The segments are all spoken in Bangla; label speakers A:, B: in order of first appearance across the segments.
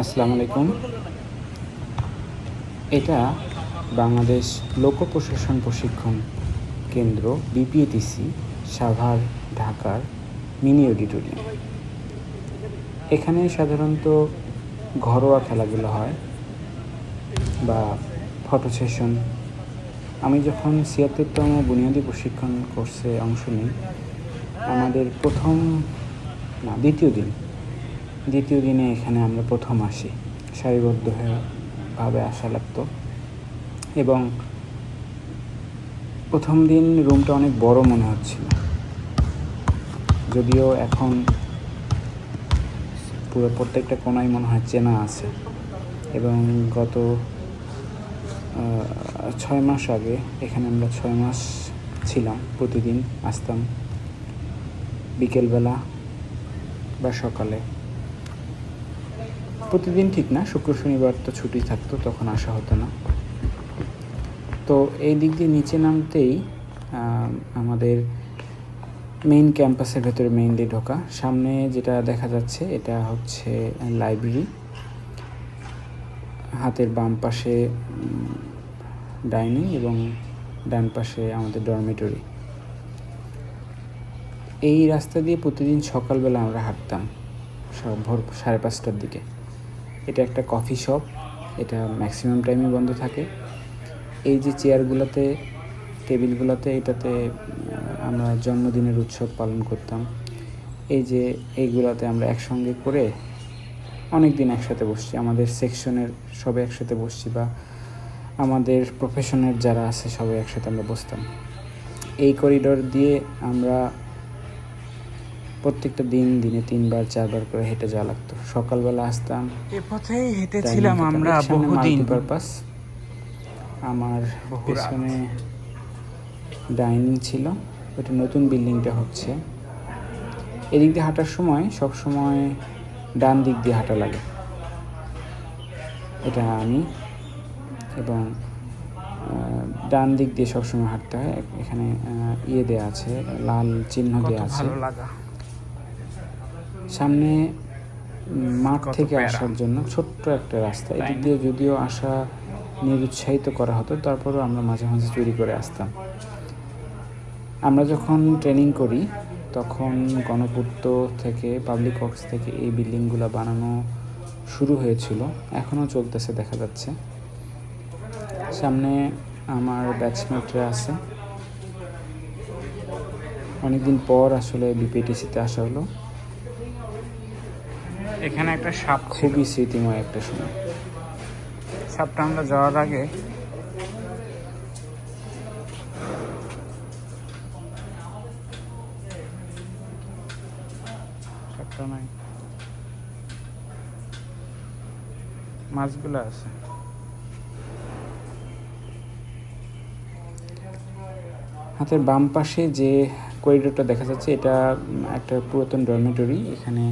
A: আসসালামু আলাইকুম। এটা বাংলাদেশ লোক প্রশাসন প্রশিক্ষণ কেন্দ্র, বিপিএটিসি, সাভার, ঢাকার মিনি অডিটোরিয়াম। এখানে সাধারণত ঘরোয়া খেলাগুলো হয় বা ফটো সেশন। আমি যখন ছিয়াত্তরতম বুনিয়াদী প্রশিক্ষণ কোর্সে অংশ নিই, আমাদের প্রথম না, দ্বিতীয় দিন দ্বিতীয় দিনে এখানে আমরা প্রথম আসি। সারিবদ্ধ হয়ে ভাবে আসা লাগতো। এবং প্রথম দিন রুমটা অনেক বড় মনে হচ্ছিল। যদিও এখন পুরো প্রত্যেকটা কোনায় মনে হয় চেনা আছে। এবং গত ছয় মাস আগে এখানে আমরা ছয় মাস ছিলাম, প্রতিদিন আসতাম। বিকেলবেলা বা সকালে। প্রতিদিন ঠিক না, শুক্র, শনিবার তো ছুটি থাকতো, তখন আসা হতো না। তো এই দিক দিয়ে নিচে নামতেই আমাদের মেইন ক্যাম্পাসের ভেতরে মেইনলি ঢোকা। সামনে যেটা দেখা যাচ্ছে, এটা হচ্ছে লাইব্রেরি হাতের বাম পাশে ডাইনিং এবং ডান পাশে আমাদের ডরমেটরি এই রাস্তা দিয়ে প্রতিদিন সকালবেলা আমরা হাঁটতাম ভোর সাড়ে পাঁচটার দিকে। এটা একটা কফি শপ এটা ম্যাক্সিমাম টাইমে বন্ধ থাকে। এই যে চেয়ারগুলোতে টেবিলগুলোতে এটাতে আমরা জন্মদিনের উৎসব পালন করতাম। এই যে এইগুলোতে আমরা একসঙ্গে করে অনেক দিন একসাথে বসছি। আমাদের সেকশনের সবাই একসাথে বসছি বা আমাদের প্রফেশনের যারা আছে সবাই একসাথে আমরা বসতাম। এই করিডোর দিয়ে আমরা প্রত্যেকটা দিন দিনে তিনবার চারবার করে হেঁটে যাওয়া লাগতো। সকালবেলা আসতাম
B: এ পথেই হেঁটেছিলাম আমরা বহুদিন।
A: পারপাস আমার পেছনে ডাইনিং ছিল ওটা নতুন বিল্ডিংটা হচ্ছে। এদিক দিয়ে হাঁটার সময় সব সময় ডান দিক দিয়ে হাঁটা লাগে। এটা আমি এবং ডান দিক দিয়ে সবসময় হাঁটতে হয়। এখানে ইয়ে দেওয়া আছে লাল চিহ্ন দেওয়া আছে।
B: ভালো লাগা।
A: সামনে মাঠ থেকে আসার জন্য ছোট্ট একটা রাস্তা। এদিক দিয়ে যদিও আসা নিরুৎসাহিত করা হতো তারপরেও আমরা মাঝে মাঝে চুরি করে আসতাম। আমরা যখন ট্রেনিং করি তখন গণপূর্ত থেকে পাবলিক ওয়ার্কস থেকে এই বিল্ডিংগুলো বানানো শুরু হয়েছিল। এখনও চলতেছে দেখা যাচ্ছে। সামনে আমার ব্যাচমেটরা আছে। অনেকদিন পর আসলে বিপিটিসিতে আসা হলো।
B: এখানে একটা সাপ
A: খুবই স্মৃতিময় একটা সময়।
B: সাপটা আমরা যাওয়ার আগে সাপটা নাই। মাছগুলো আছে।
A: হাতের বাম পাশে যে করিডোরটা দেখা যাচ্ছে এটা একটা পুরাতন ডরমেটরি এখানে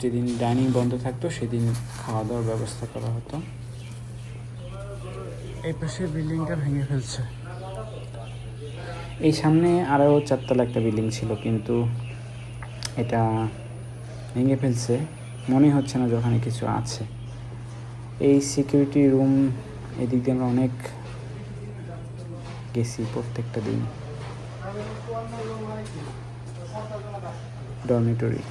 A: যেদিন ডাইনিং বন্ধ থাকতো সেদিন খাওয়া দাওয়ার ব্যবস্থা করা হতো।
B: এই পাশে বিল্ডিংটা ভেঙে ফেলছে।
A: এই সামনে আরও চারতলা একটা বিল্ডিং ছিল কিন্তু এটা ভেঙে ফেলছে। মনে হচ্ছে না যে ওখানে কিছু আছে। এই সিকিউরিটি রুম এদিক দিয়ে আমরা অনেক গেছি প্রত্যেকটা দিন। ডরমেটরি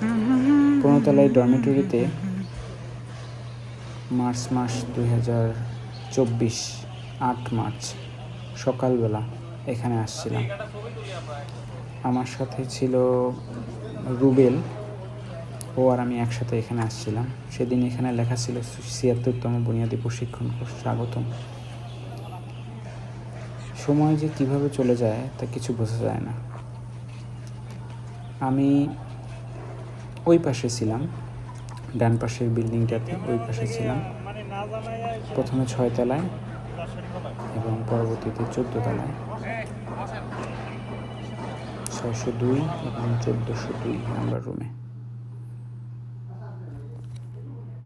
A: পনেরোতলায় ডরমেটরিতে মার্চ মাস দুই হাজার চব্বিশ, আট মার্চ, সকালবেলা এখানে আসছিলাম। আমার সাথে ছিল রুবেল, ও আর আমি একসাথে এখানে আসছিলাম। সেদিন এখানে লেখা ছিল ছিয়াত্তরতম বুনিয়াদী প্রশিক্ষণ কোর্স, স্বাগতম। সময় যে কীভাবে চলে যায় তা কিছু বোঝা যায় না। আমি ওই পাশে ছিলাম, ডান পাশের বিল্ডিংটাতে ওই পাশে ছিলাম। প্রথমে ছয় তলায় এবং পরবর্তীতে চোদ্দ তলায়। ছয়শো দুই এবং চোদ্দশো দুই নাম্বার রুমে।